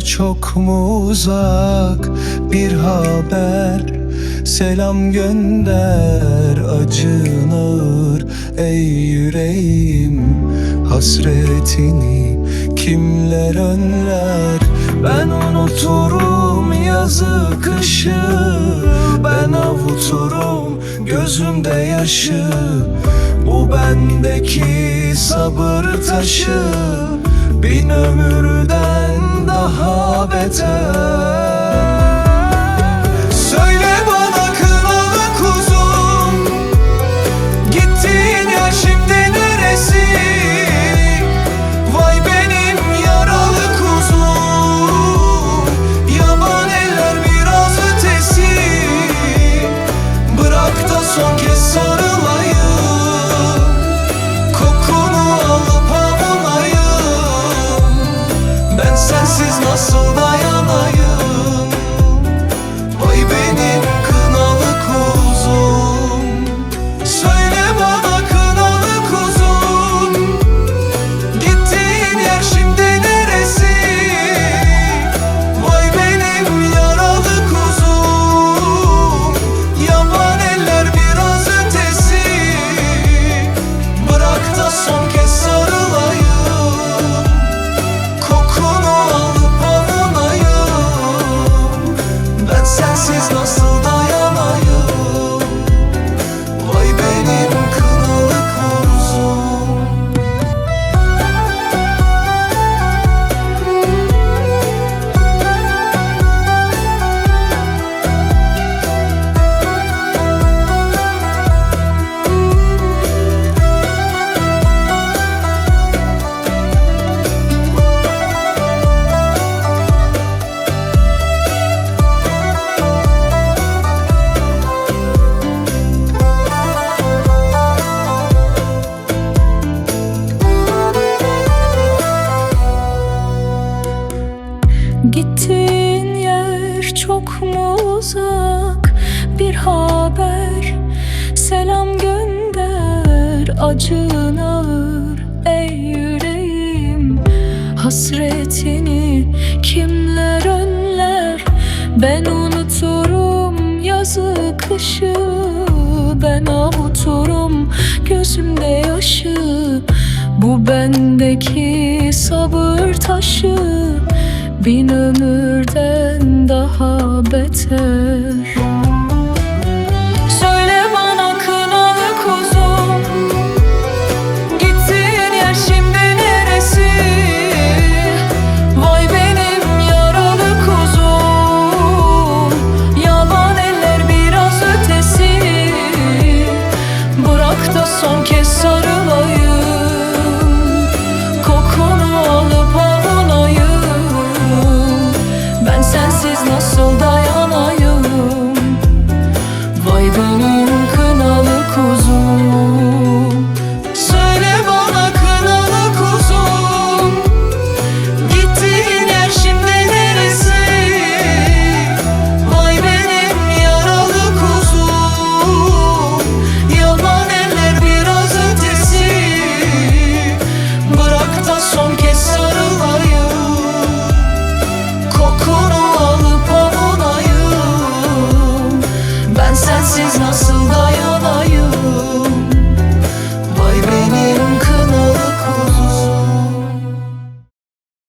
çok mu uzak? Bir haber Selam gönder acınır ey yüreğim. Hasretini kimler önler? Ben unuturum yazı kışı Ben avuturum gözümde yaşı. Bu bendeki sabır taşı. Bin ömürden daha beter Ben sensiz acın ağır ey yüreğim. Hasretini kimler önler? Ben unuturum yazı kışı. Ben avuturum gözümde yaşı. Bu bendeki sabır taşı. Bin ömürden daha beter son